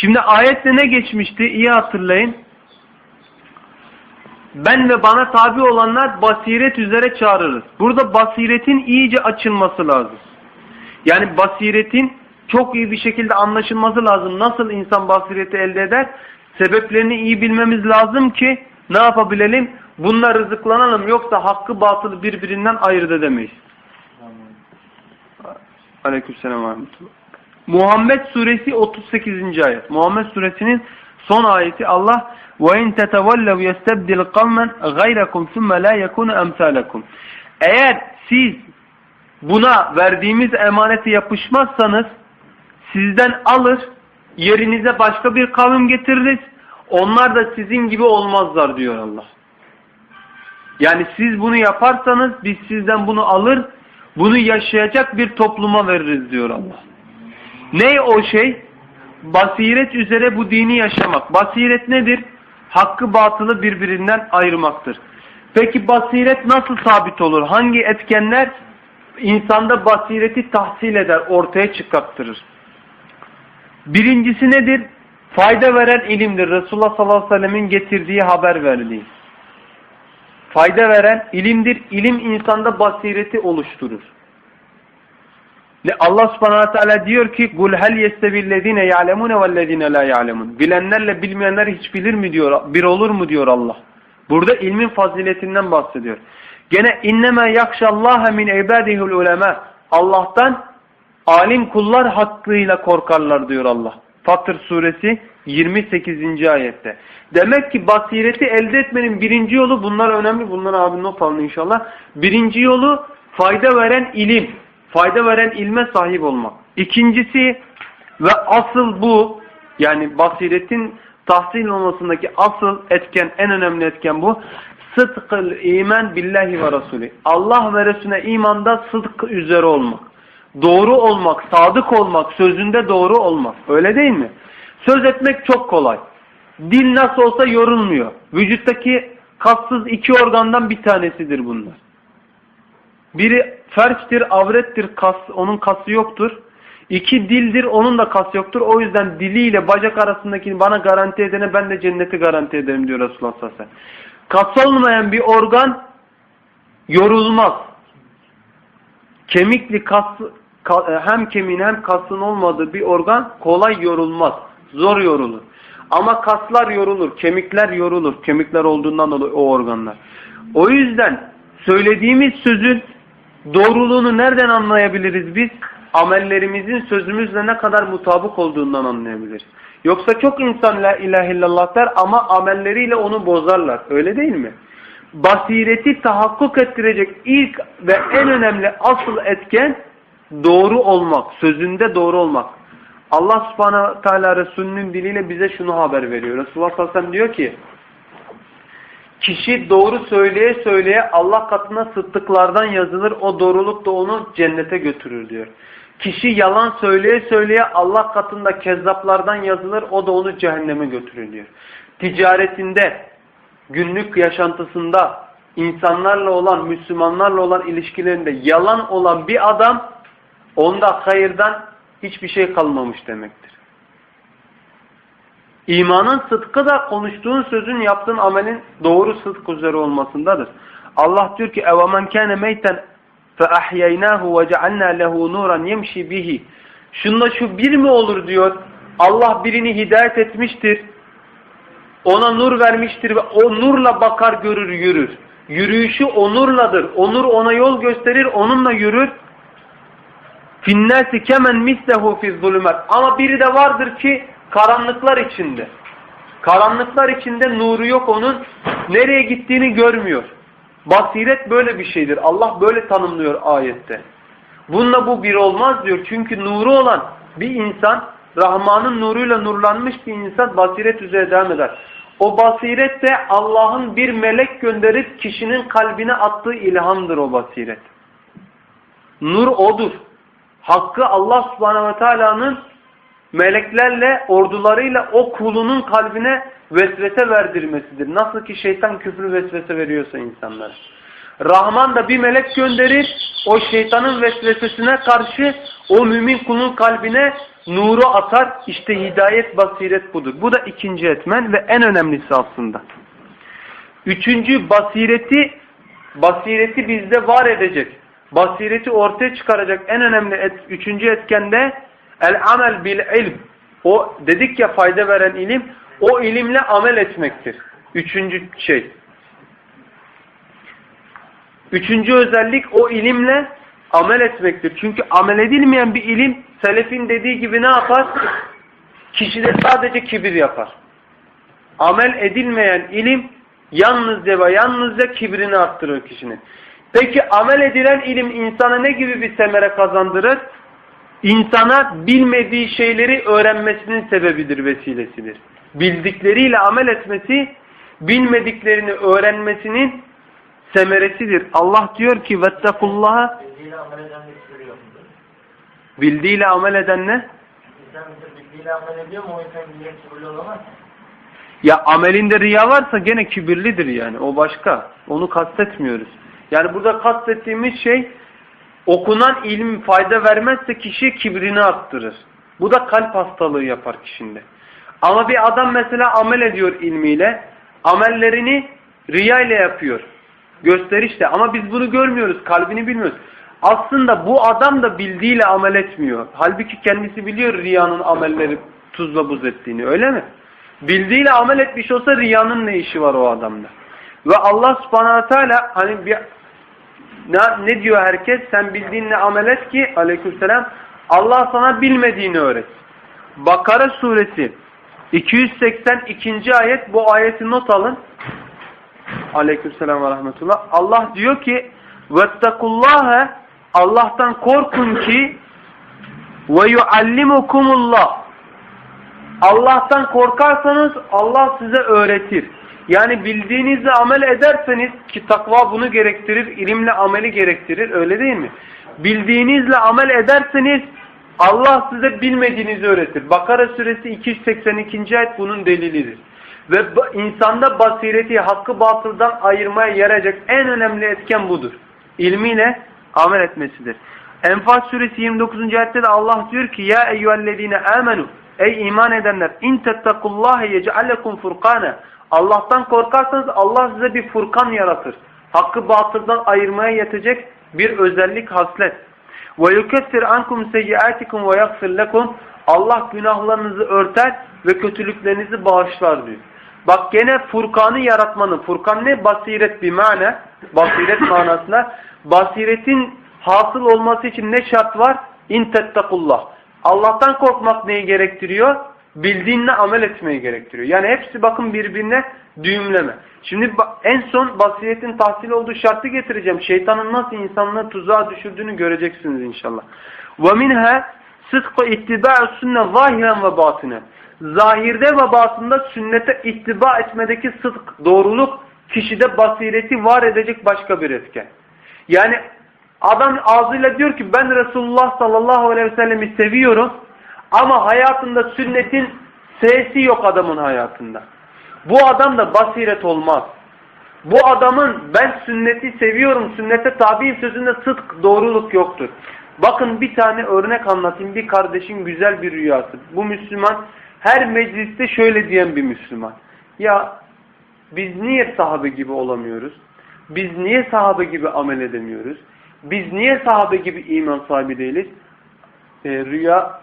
Şimdi ayette ne geçmişti? İyi hatırlayın. Ben ve bana tabi olanlar basiret üzere çağırırız. Burada basiretin iyice açılması lazım. Yani basiretin çok iyi bir şekilde anlaşılması lazım. Nasıl insan basireti elde eder? Sebeplerini iyi bilmemiz lazım ki ne yapabilelim? Bunlar rızıklanalım. Yoksa hakkı batılı birbirinden ayırt edemeyiz. Aleykümselam ve. Muhammed suresi 38. ayet. Muhammed suresinin son ayeti Allah وَاِنْ تَتَوَلَّوْ يَسْتَبْدِلْ قَوْمًا غَيْرَكُمْ ثُمَّ لَا يَكُونَ اَمْثَالَكُمْ Eğer siz buna verdiğimiz emanete yapışmazsanız sizden alır, yerinize başka bir kavim getiririz. Onlar da sizin gibi olmazlar diyor Allah. Yani siz bunu yaparsanız biz sizden bunu alır, bunu yaşayacak bir topluma veririz diyor Allah. Ne o şey? Basiret üzere bu dini yaşamak. Basiret nedir? Hakkı batılı birbirinden ayırmaktır. Peki basiret nasıl sabit olur? Hangi etkenler insanda basireti tahsil eder, ortaya çıkarttırır? Birincisi nedir? Fayda veren ilimdir. Resulullah sallallahu aleyhi ve sellemin getirdiği haber verdiği. Fayda veren ilimdir. İlim insanda basireti oluşturur. Allah Subhanahu Teala diyor ki: "Kul hel yestevillezine ya'lemune vellezine la ya'lemun." Bilenlerle bilmeyenler hiç bilir mi diyor. Bir olur mu diyor Allah. Burada ilmin faziletinden bahsediyor. Gene inneme yakşallaha min ibadihul ulema. Allah'tan alim kullar hakkıyla korkarlar diyor Allah. Fatır suresi 28. ayette. Demek ki basireti elde etmenin birinci yolu bunlar önemli. Bunlar abi not alın inşallah. Birinci yolu fayda veren ilim. Fayda veren ilme sahip olmak. İkincisi ve asıl bu yani basiretin tahsil olmasındaki asıl etken en önemli etken bu. Sıdkıl iman billahi ve Resulü. Allah ve Resulüne imanda sıdk üzere olmak. Doğru olmak, sadık olmak, sözünde doğru olmak. Öyle değil mi? Söz etmek çok kolay. Dil nasıl olsa yorulmuyor. Vücuttaki kassız iki organdan bir tanesidir bunlar. Biri ferçtir, avrettir, kas, onun kası yoktur. İki dildir, onun da kası yoktur. O yüzden diliyle bacak arasındakini bana garanti edene ben de cenneti garanti ederim diyor Resulullah sallallahu aleyhi ve sellem. Kas olmayan bir organ yorulmaz. Kemikli kas, hem kemiğin hem kasın olmadığı bir organ kolay yorulmaz. Zor yorulur. Ama kaslar yorulur, kemikler yorulur. Kemikler olduğundan dolayı o organlar. O yüzden söylediğimiz sözün doğruluğunu nereden anlayabiliriz biz? Amellerimizin sözümüzle ne kadar mutabık olduğundan anlayabiliriz. Yoksa çok insan la ilahe illallah der ama amelleriyle onu bozarlar. Öyle değil mi? Basireti tahakkuk ettirecek ilk ve en önemli asıl etken doğru olmak. Sözünde doğru olmak. Allah subhanahu teala Resulünün diliyle bize şunu haber veriyor. Resulullah sallallahu aleyhi ve sellem diyor ki Kişi doğru söyleye söyleye Allah katına sıddıklardan yazılır. O doğruluk da onu cennete götürür diyor. Kişi yalan söyleye söyleye Allah katında kezzaplardan yazılır. O da onu cehenneme götürür diyor. Ticaretinde, günlük yaşantısında, insanlarla olan, Müslümanlarla olan ilişkilerinde yalan olan bir adam onda hayırdan hiçbir şey kalmamış demektir. İmanın sıdkı da konuştuğun sözün yaptığın amelin doğru sıdk üzere olmasındadır. Allah diyor ki اَوَمَنْ كَانَ مَيْتًا فَأَحْيَيْنَاهُ وَجَعَلْنَا لَهُ نُورًا يَمْشِي بِهِ Şunla şu bir mi olur diyor. Allah birini hidayet etmiştir. Ona nur vermiştir ve o nurla bakar görür yürür. Yürüyüşü o nurladır. O nur ona yol gösterir onunla yürür. Finnâsi kemen mislehu fiz zulümet. Ama biri de vardır ki karanlıklar içinde. Karanlıklar içinde nuru yok onun. Nereye gittiğini görmüyor. Basiret böyle bir şeydir. Allah böyle tanımlıyor ayette. Bununla bu bir olmaz diyor. Çünkü nuru olan bir insan, Rahman'ın nuruyla nurlanmış bir insan basiret üzere devam eder. O basiret de Allah'ın bir melek gönderip kişinin kalbine attığı ilhamdır o basiret. Nur odur. Hakkı Allah subhanehu ve teala'nın meleklerle, ordularıyla o kulunun kalbine vesvese verdirmesidir. Nasıl ki şeytan küfrü vesvese veriyorsa insanlara. Rahman da bir melek gönderir. O şeytanın vesvesesine karşı o mümin kulun kalbine nuru atar. İşte hidayet basiret budur. Bu da ikinci etmen ve en önemlisi aslında. Üçüncü basireti basireti bizde var edecek. Basireti ortaya çıkaracak en önemli et, üçüncü etken de el amel bil ilm. O dedik ya fayda veren ilim o ilimle amel etmektir. Üçüncü şey. Üçüncü özellik o ilimle amel etmektir. Çünkü amel edilmeyen bir ilim selefin dediği gibi ne yapar? Kişide sadece kibir yapar. Amel edilmeyen ilim yalnızca ve yalnızca kibrini arttırır kişinin. Peki amel edilen ilim insana ne gibi bir semere kazandırır? İnsana bilmediği şeyleri öğrenmesinin sebebidir, vesilesidir. Bildikleriyle amel etmesi, bilmediklerini öğrenmesinin semeresidir. Allah diyor ki vettekullaha Bildiğiyle amel eden yok. bildiğiyle amel eden ne? İnsan bildiğiyle amel ediyor mu o insan bildiğiyle kibirli olamaz. Ya amelinde riya varsa gene kibirlidir yani. O başka. Onu kastetmiyoruz. Yani burada kastettiğimiz şey okunan ilim fayda vermezse kişi kibrini arttırır. Bu da kalp hastalığı yapar kişinde. Ama bir adam mesela amel ediyor ilmiyle. Amellerini riya ile yapıyor. Gösterişle. Ama biz bunu görmüyoruz. Kalbini bilmiyoruz. Aslında bu adam da bildiğiyle amel etmiyor. Halbuki kendisi biliyor riyanın amelleri tuzla buz ettiğini. Öyle mi? Bildiğiyle amel etmiş olsa riyanın ne işi var o adamda? Ve Allah subhanahu teala hani bir ne, ne diyor herkes? Sen bildiğinle amel et ki aleykümselam Allah sana bilmediğini öğret. Bakara suresi 282. ayet bu ayeti not alın. Aleykümselam ve rahmetullah. Allah diyor ki vettekullâhe Allah'tan korkun ki ve yuallimukumullah Allah'tan korkarsanız Allah size öğretir. Yani bildiğinizle amel ederseniz ki takva bunu gerektirir, ilimle ameli gerektirir öyle değil mi? Bildiğinizle amel ederseniz Allah size bilmediğinizi öğretir. Bakara suresi 282. ayet bunun delilidir. Ve insanda basireti hakkı batıldan ayırmaya yarayacak en önemli etken budur. İlmiyle amel etmesidir. Enfal suresi 29. ayette de Allah diyor ki ya eyyühellezine amenu ey iman edenler in tettakullaha yec'alekum furkana Allah'tan korkarsanız Allah size bir furkan yaratır. Hakkı batıldan ayırmaya yetecek bir özellik haslet. Ankum seyyiatikum ve yaghfir lekum Allah günahlarınızı örter ve kötülüklerinizi bağışlar diyor. Bak gene Furkan'ı yaratmanın, Furkan ne? Basiret bir mana, basiret manasına. Basiretin hasıl olması için ne şart var? İn tettakullah. Allah'tan korkmak neyi gerektiriyor? Bildiğinle amel etmeyi gerektiriyor. Yani hepsi bakın birbirine düğümleme. Şimdi en son basiretin tahsil olduğu şartı getireceğim. Şeytanın nasıl insanları tuzağa düşürdüğünü göreceksiniz inşallah. وَمِنْهَا صِدْقُ اِتِّبَاءُ sünne zahiren ve batinen. Zahirde ve batında sünnete ittiba etmedeki sıdk, doğruluk kişide basireti var edecek başka bir etken. Yani adam ağzıyla diyor ki ben Resulullah sallallahu aleyhi ve sellemi seviyorum ama hayatında sünnetin sesi yok adamın hayatında. Bu adam da basiret olmaz. Bu adamın ben sünneti seviyorum, sünnete tabiyim sözünde sıdk, doğruluk yoktur. Bakın bir tane örnek anlatayım. Bir kardeşin güzel bir rüyası. Bu Müslüman her mecliste şöyle diyen bir Müslüman. Ya biz niye sahabe gibi olamıyoruz? Biz niye sahabe gibi amel edemiyoruz? Biz niye sahabe gibi iman sahibi değiliz? E, rüya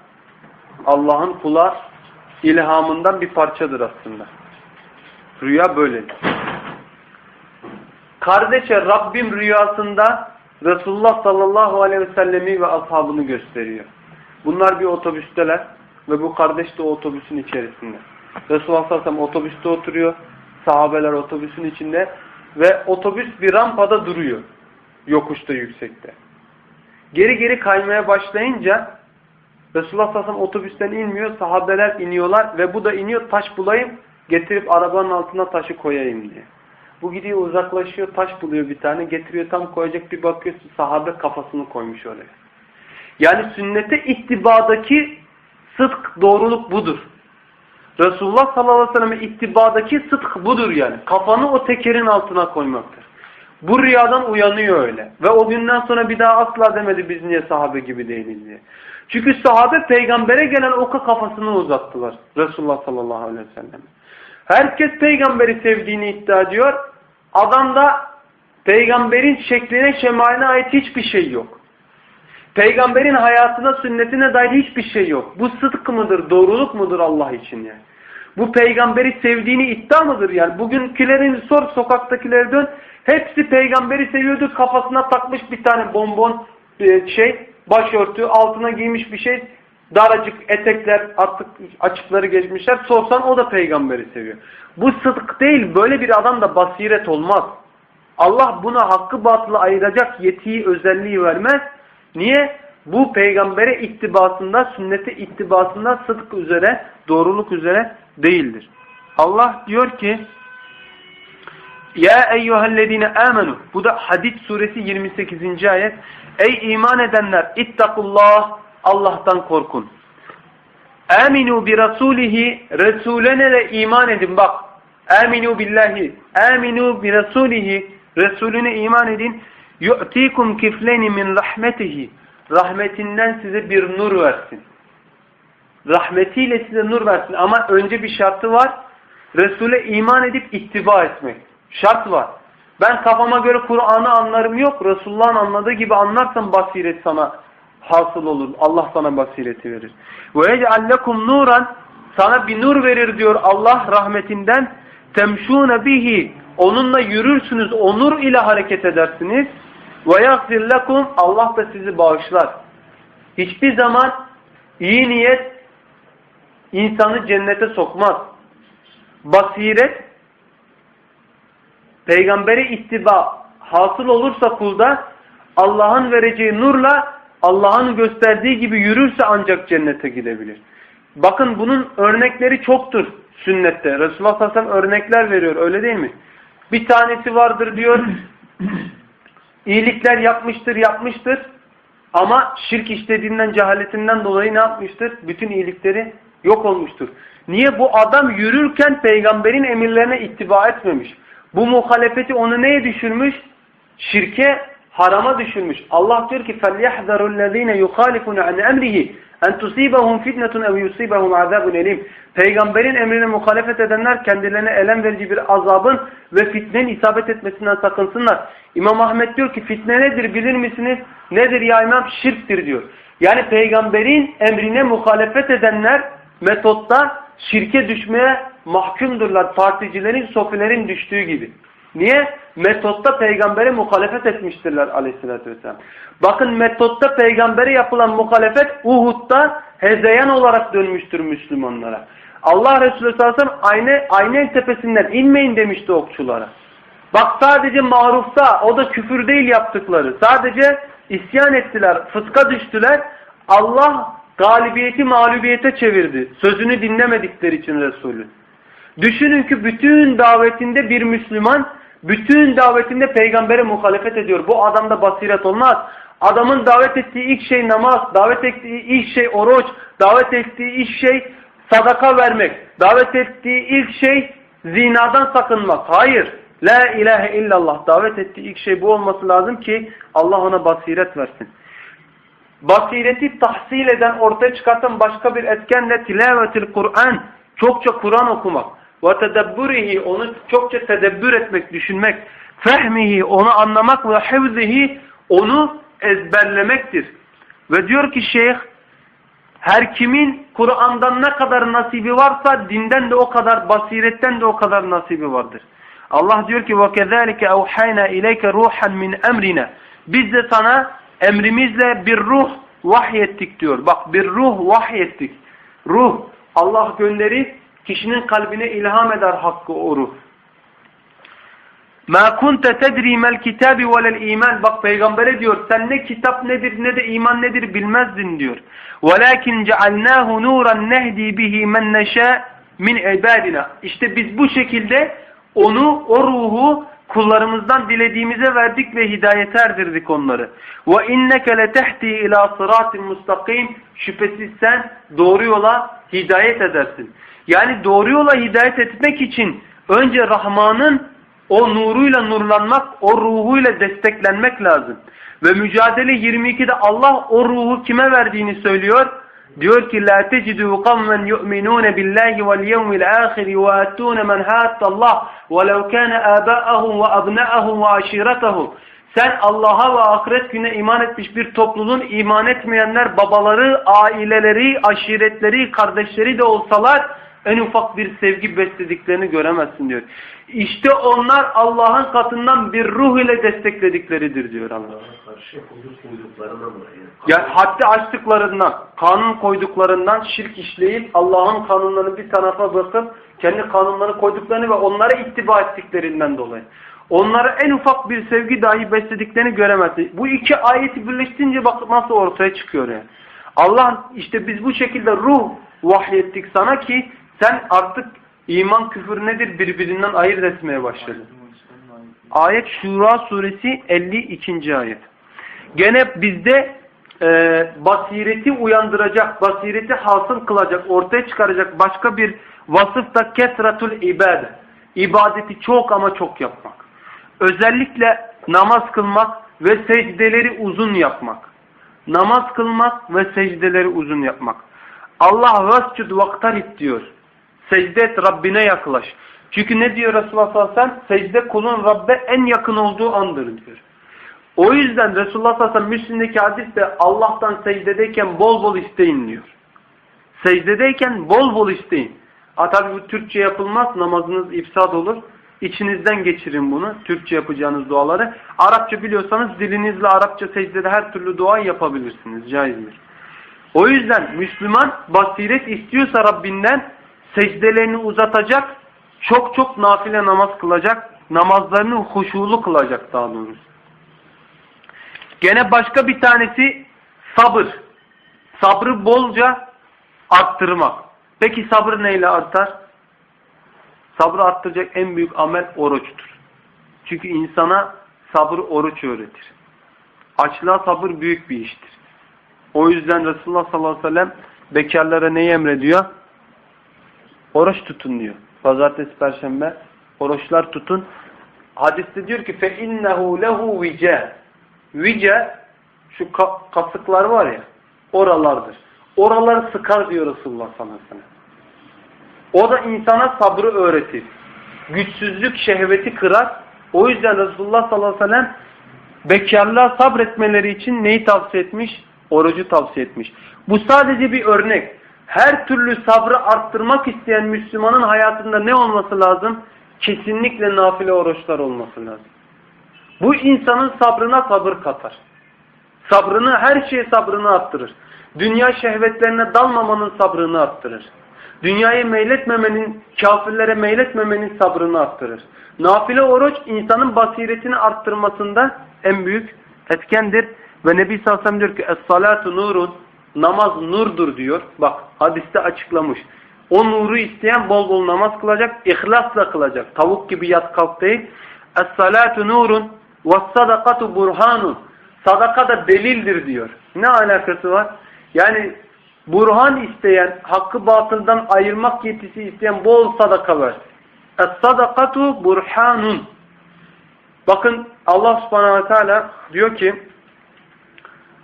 Allah'ın kula ilhamından bir parçadır aslında. Rüya böyledir. Kardeşe Rabbim rüyasında Resulullah sallallahu aleyhi ve sellemi ve ashabını gösteriyor. Bunlar bir otobüsteler ve bu kardeş de o otobüsün içerisinde. Resulullah sallallahu aleyhi ve sellem otobüste oturuyor. Sahabeler otobüsün içinde ve otobüs bir rampada duruyor. Yokuşta yüksekte. Geri geri kaymaya başlayınca Resulullah sallallahu aleyhi ve otobüsten inmiyor. Sahabeler iniyorlar ve bu da iniyor taş bulayım getirip arabanın altına taşı koyayım diye. Bu gidiyor uzaklaşıyor taş buluyor bir tane getiriyor tam koyacak bir bakıyorsun sahabe kafasını koymuş oraya. Yani sünnete ittibadaki sıdk doğruluk budur. Resulullah sallallahu aleyhi ve sellem'e ittibadaki sıdk budur yani. Kafanı o tekerin altına koymaktır. Bu rüyadan uyanıyor öyle. Ve o günden sonra bir daha asla demedi biz niye sahabe gibi değiliz diye. Çünkü sahabe peygambere gelen oka kafasını uzattılar. Resulullah sallallahu aleyhi ve sellem. Herkes peygamberi sevdiğini iddia ediyor. Adamda peygamberin şekline şemaline ait hiçbir şey yok. Peygamberin hayatına, sünnetine dair hiçbir şey yok. Bu sıdk mıdır, doğruluk mudur Allah için yani? Bu peygamberi sevdiğini iddia mıdır yani? Bugünkülerin sor, sokaktakileri dön. Hepsi peygamberi seviyordu. Kafasına takmış bir tane bonbon e, şey, başörtü, altına giymiş bir şey. Daracık etekler, artık açıkları geçmişler. Sorsan o da peygamberi seviyor. Bu sıdk değil. Böyle bir adam da basiret olmaz. Allah buna hakkı batılı ayıracak yetiyi, özelliği vermez. Niye? Bu peygambere ittibasında, sünnete ittibasında sıdk üzere, doğruluk üzere değildir. Allah diyor ki Ya eyyühellezine amenu Bu da Hadid suresi 28. ayet. Ey iman edenler ittakullah Allah'tan korkun. Aminu bi rasulihi Resulüne de iman edin bak. Aminu billahi. Aminu bi rasulihi Resulüne iman edin. Yu'tikum kifleni min rahmetihi. Rahmetinden size bir nur versin. Rahmetiyle size nur versin. Ama önce bir şartı var. Resul'e iman edip ittiba etmek. Şart var. Ben kafama göre Kur'an'ı anlarım yok. Resulullah'ın anladığı gibi anlarsan basiret sana hasıl olur. Allah sana basireti verir. Ve yec'allekum nuran sana bir nur verir diyor Allah rahmetinden. Temşûne bihi onunla yürürsünüz. O nur ile hareket edersiniz. Yagfir lekum Allah da sizi bağışlar. Hiçbir zaman iyi niyet insanı cennete sokmaz. Basiret peygambere ittiba hasıl olursa kulda Allah'ın vereceği nurla Allah'ın gösterdiği gibi yürürse ancak cennete gidebilir. Bakın bunun örnekleri çoktur sünnette. Resulullah sallallahu aleyhi ve sellem örnekler veriyor öyle değil mi? Bir tanesi vardır diyor iyilikler yapmıştır yapmıştır ama şirk işlediğinden cehaletinden dolayı ne yapmıştır? Bütün iyilikleri yok olmuştur. Niye? Bu adam yürürken peygamberin emirlerine ittiba etmemiş. Bu muhalefeti onu neye düşürmüş? Şirke, harama düşürmüş. Allah diyor ki فَلْيَحْذَرُ الَّذ۪ينَ يُخَالِفُونَ عَنْ اَمْرِهِ اَنْ تُصِيبَهُمْ فِتْنَةٌ اَوْ يُصِيبَهُمْ عَذَابٌ اَلِيمٌ Peygamberin emrine muhalefet edenler kendilerine elem verici bir azabın ve fitnenin isabet etmesinden sakınsınlar. İmam Ahmet diyor ki fitne nedir bilir misiniz? Nedir ya İmam? Şirktir diyor. Yani peygamberin emrine muhalefet edenler metotta şirke düşmeye mahkumdurlar. Particilerin, sofilerin düştüğü gibi. Niye? Metotta peygambere muhalefet etmiştirler aleyhissalatü vesselam. Bakın metotta peygambere yapılan muhalefet Uhud'da hezeyan olarak dönmüştür Müslümanlara. Allah Resulü sallallahu aleyhi ve sellem ayne, aynen tepesinden inmeyin demişti okçulara. Bak sadece marufta o da küfür değil yaptıkları. Sadece isyan ettiler, fıska düştüler. Allah galibiyeti mağlubiyete çevirdi. Sözünü dinlemedikleri için Resulü. Düşünün ki bütün davetinde bir Müslüman, bütün davetinde peygambere muhalefet ediyor. Bu adamda basiret olmaz. Adamın davet ettiği ilk şey namaz, davet ettiği ilk şey oruç, davet ettiği ilk şey sadaka vermek, davet ettiği ilk şey zinadan sakınmak. Hayır. La ilahe illallah. Davet ettiği ilk şey bu olması lazım ki Allah ona basiret versin. Basireti tahsil eden, ortaya çıkartan başka bir etken de tilavetil Kur'an. Çokça Kur'an okumak Ve tedebbürihi, onu çokça tedebbür etmek, düşünmek. Fehmihi, onu anlamak ve hevzihi, onu ezberlemektir. Ve diyor ki şeyh, her kimin Kur'an'dan ne kadar nasibi varsa dinden de o kadar, basiretten de o kadar nasibi vardır. Allah diyor ki وَكَذَٰلِكَ اَوْحَيْنَا اِلَيْكَ رُوحًا مِنْ اَمْرِنَا Biz de sana emrimizle bir ruh vahyettik diyor. Bak bir ruh vahyettik. Ruh Allah gönderir kişinin kalbine ilham eder hakkı o ruh. مَا كُنْتَ تَدْرِي مَا الْكِتَابِ وَلَا الْا۪يمَانِ Bak peygambere diyor sen ne kitap nedir ne de iman nedir bilmezdin diyor. وَلَاكِنْ جَعَلْنَاهُ نُورًا نَهْدِي بِهِ مَنْ نَشَاء min ibadina. İşte biz bu şekilde onu, o ruhu kullarımızdan dilediğimize verdik ve hidayete erdirdik onları. Ve inneke letehdi ila sıratin mustakim. Şüphesiz sen doğru yola hidayet edersin. Yani doğru yola hidayet etmek için önce Rahman'ın o nuruyla nurlanmak, o ruhuyla desteklenmek lazım. Ve mücadele 22'de Allah o ruhu kime verdiğini söylüyor. Diyor ki la tecidu kavmen yu'minun billahi vel yevmil ahir yu'atun men Allah ve lev kana aba'ahum ve abna'ahum ve aşiretahum. Sen Allah'a ve ahiret güne iman etmiş bir topluluğun iman etmeyenler babaları, aileleri, aşiretleri, kardeşleri de olsalar en ufak bir sevgi beslediklerini göremezsin diyor. İşte onlar Allah'ın katından bir ruh ile destekledikleridir diyor Allah. Yani haddi açtıklarından, kanun koyduklarından şirk işleyip Allah'ın kanunlarını bir tarafa bırakıp kendi kanunlarını koyduklarını ve onlara ittiba ettiklerinden dolayı. Onlara en ufak bir sevgi dahi beslediklerini göremezsin. Bu iki ayeti birleştirince bak nasıl ortaya çıkıyor yani. Allah işte biz bu şekilde ruh vahyettik sana ki sen artık iman küfür nedir birbirinden ayırt etmeye başladın. Ayet Şura suresi 52. ayet. Gene bizde e, basireti uyandıracak, basireti hasıl kılacak, ortaya çıkaracak başka bir vasıf da kesratul ibadet. İbadeti çok ama çok yapmak. Özellikle namaz kılmak ve secdeleri uzun yapmak. Namaz kılmak ve secdeleri uzun yapmak. Allah vescud vaktarip diyor. Secde et Rabbine yaklaş. Çünkü ne diyor Resulullah sallallahu aleyhi ve sellem? Secde kulun Rabbe en yakın olduğu andır diyor. O yüzden Resulullah sallallahu aleyhi ve sellem Müslim'deki hadiste Allah'tan secdedeyken bol bol isteyin diyor. Secdedeyken bol bol isteyin. Ha tabi bu Türkçe yapılmaz namazınız ifsad olur. İçinizden geçirin bunu. Türkçe yapacağınız duaları. Arapça biliyorsanız dilinizle Arapça secdede her türlü dua yapabilirsiniz. Caizdir. O yüzden Müslüman basiret istiyorsa Rabbinden secdelerini uzatacak, çok çok nafile namaz kılacak, namazlarını huşulu kılacak daha doğrusu. Gene başka bir tanesi sabır. Sabrı bolca arttırmak. Peki sabır neyle artar? Sabrı arttıracak en büyük amel oruçtur. Çünkü insana sabır oruç öğretir. Açlığa sabır büyük bir iştir. O yüzden Resulullah sallallahu aleyhi ve sellem bekarlara neyi emrediyor? Oruç tutun diyor. Pazartesi, perşembe oruçlar tutun. Hadiste diyor ki fe innehu lehu vice. Vice şu ka kasıklar var ya oralardır. Oraları sıkar diyor Resulullah sallallahu aleyhi ve sellem. O da insana sabrı öğretir. Güçsüzlük şehveti kırar. O yüzden Resulullah sallallahu aleyhi ve sellem bekarlığa sabretmeleri için neyi tavsiye etmiş? Orucu tavsiye etmiş. Bu sadece bir örnek. Her türlü sabrı arttırmak isteyen Müslümanın hayatında ne olması lazım? Kesinlikle nafile oruçlar olması lazım. Bu insanın sabrına sabır katar. Sabrını, her şeye sabrını arttırır. Dünya şehvetlerine dalmamanın sabrını arttırır. Dünyayı meyletmemenin, kafirlere meyletmemenin sabrını arttırır. Nafile oruç insanın basiretini arttırmasında en büyük etkendir. Ve Nebi sallallahu aleyhi ve sellem diyor ki Es-salatu nurun Namaz nurdur diyor. Bak hadiste açıklamış. O nuru isteyen bol bol namaz kılacak, ihlasla kılacak. Tavuk gibi yat kalk değil. Es-salatu nurun ve-sadakatu burhanun. Sadaka da delildir diyor. Ne alakası var? Yani burhan isteyen, hakkı batıldan ayırmak yetisi isteyen bol sadaka ver. Es-sadakatu burhanun. Bakın Allah subhanahu ve teala diyor ki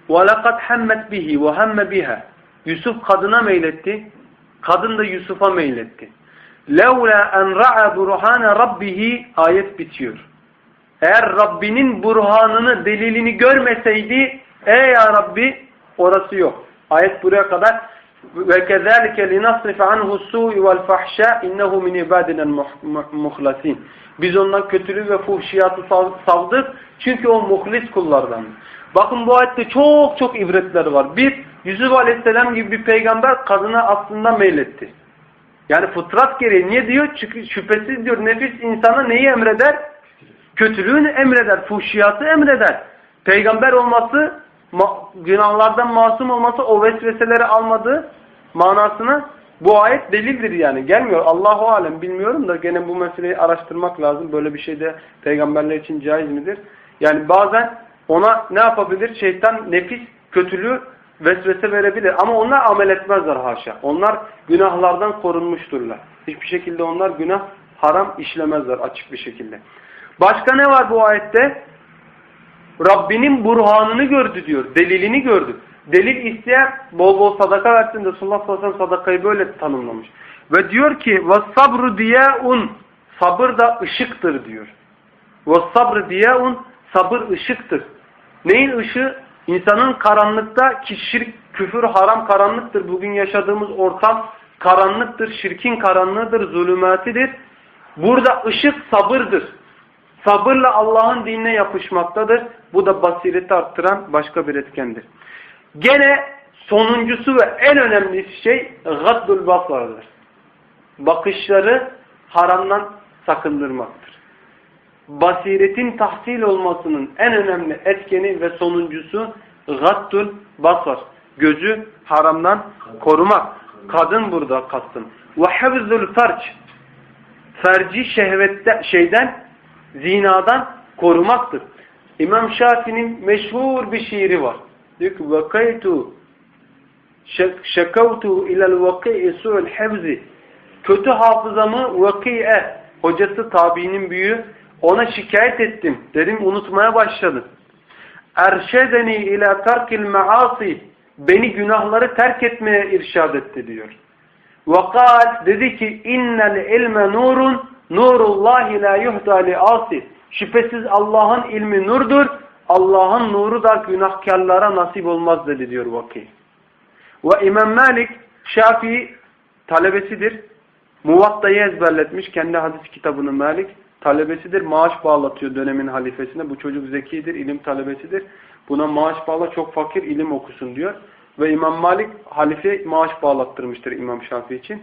وَلَقَدْ حَمَّتْ بِهِ وَهَمَّ بِهَا Yusuf kadına meyletti. Kadın da Yusuf'a meyletti. لَوْلَا اَنْ رَعَ بُرْحَانَ رَبِّهِ Ayet bitiyor. Eğer Rabbinin burhanını, delilini görmeseydi, ey ya Rabbi orası yok. Ayet buraya kadar وَكَذَٰلِكَ لِنَصْرِفَ عَنْهُ السُّوءِ وَالْفَحْشَاءِ اِنَّهُ مِنْ اِبَادِنَا الْمُخْلَسِينَ Biz ondan kötülüğü ve fuhşiyatı savdık. Çünkü o muhlis kullardan. Bakın bu ayette çok çok ibretler var. Bir, Yusuf Aleyhisselam gibi bir peygamber kadına aslında meyletti. Yani fıtrat gereği niye diyor? Çünkü şüphesiz diyor nefis insana neyi emreder? Kötülüğünü emreder, fuhşiyatı emreder. Peygamber olması, günahlardan masum olması o vesveseleri almadığı manasına bu ayet delildir yani. Gelmiyor. Allahu alem bilmiyorum da gene bu meseleyi araştırmak lazım. Böyle bir şey de peygamberler için caiz midir? Yani bazen ona ne yapabilir? Şeytan nefis kötülüğü vesvese verebilir. Ama onlar amel etmezler haşa. Onlar günahlardan korunmuşturlar. Hiçbir şekilde onlar günah haram işlemezler açık bir şekilde. Başka ne var bu ayette? Rabbinin burhanını gördü diyor. Delilini gördü. Delil isteyen bol bol sadaka versin. Resulullah sallallahu aleyhi ve sadakayı böyle tanımlamış. Ve diyor ki sabru diyeun sabır da ışıktır diyor. Sabr diyeun sabır ışıktır. Neyin ışığı? İnsanın karanlıkta ki şirk, küfür, haram karanlıktır. Bugün yaşadığımız ortam karanlıktır. Şirkin karanlığıdır, zulümatidir. Burada ışık sabırdır. Sabırla Allah'ın dinine yapışmaktadır. Bu da basireti arttıran başka bir etkendir. Gene sonuncusu ve en önemli şey gaddul basardır. Bakışları haramdan sakındırmaktır. Basiretin tahsil olmasının en önemli etkeni ve sonuncusu gaddul basar. Gözü haramdan korumak. Kadın burada kastım. Ve hafzul farç. Ferci şehvette, şeyden, zinadan korumaktır. İmam Şafii'nin meşhur bir şiiri var. Diyor ki vakaytu şekavtu ilel vaki'i su'l hevzi kötü hafızamı vaki'e hocası tabiinin büyüğü ona şikayet ettim. Dedim unutmaya başladı. Erşedeni ila terkil maasi beni günahları terk etmeye irşad etti diyor. Vakal dedi ki innel ilme nurun nurullahi la yuhda li asi şüphesiz Allah'ın ilmi nurdur Allah'ın nuru da günahkarlara nasip olmaz dedi diyor Vaki. Ve İmam Malik Şafii talebesidir. Muvatta'yı ezberletmiş. Kendi hadis kitabını Malik talebesidir. Maaş bağlatıyor dönemin halifesine. Bu çocuk zekidir, ilim talebesidir. Buna maaş bağla çok fakir ilim okusun diyor. Ve İmam Malik halife maaş bağlattırmıştır İmam Şafii için.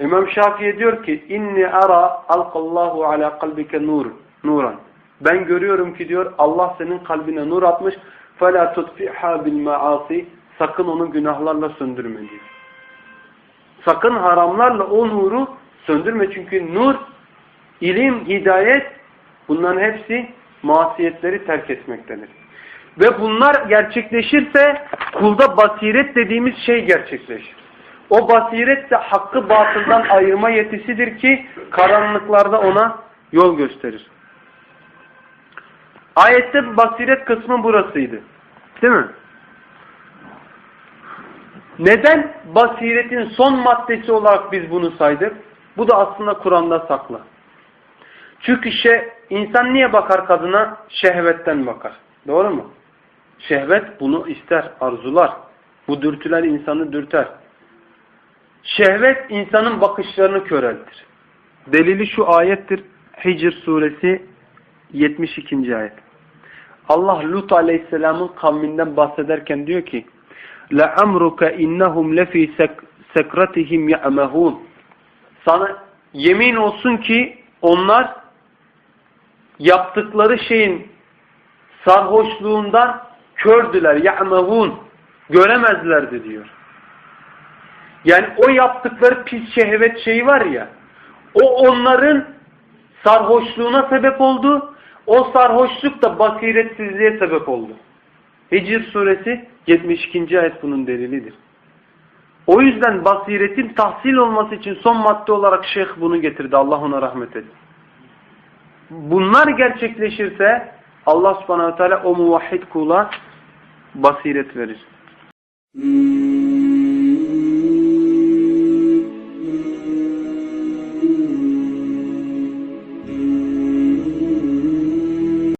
İmam Şafii diyor ki inni ara alqallahu ala kalbike nur nuran. Ben görüyorum ki diyor Allah senin kalbine nur atmış. فَلَا تُطْفِحَا بِالْمَعَاصِ Sakın onu günahlarla söndürme diyor. Sakın haramlarla o nuru söndürme. Çünkü nur, ilim, hidayet bunların hepsi masiyetleri terk etmektedir. Ve bunlar gerçekleşirse kulda basiret dediğimiz şey gerçekleşir. O basiret de hakkı batıldan ayırma yetisidir ki karanlıklarda ona yol gösterir. Ayette basiret kısmı burasıydı. Değil mi? Neden basiretin son maddesi olarak biz bunu saydık? Bu da aslında Kur'an'da saklı. Çünkü şey, insan niye bakar kadına? Şehvetten bakar. Doğru mu? Şehvet bunu ister, arzular. Bu dürtüler insanı dürter. Şehvet insanın bakışlarını köreltir. Delili şu ayettir. Hicr suresi 72. ayet. Allah Lut aleyhisselamın kavminden bahsederken diyor ki La amruka innahum lefi sekratihim ya'mahun. Sana yemin olsun ki onlar yaptıkları şeyin sarhoşluğundan kördüler. Ya'mahun. Göremezlerdi diyor. Yani o yaptıkları pis şehvet şeyi var ya o onların sarhoşluğuna sebep oldu o sarhoşluk da basiretsizliğe sebep oldu. Hicr suresi 72. ayet bunun delilidir. O yüzden basiretin tahsil olması için son madde olarak şeyh bunu getirdi. Allah ona rahmet etsin. Bunlar gerçekleşirse Allah subhanahu teala o muvahhid kula basiret verir. Mm.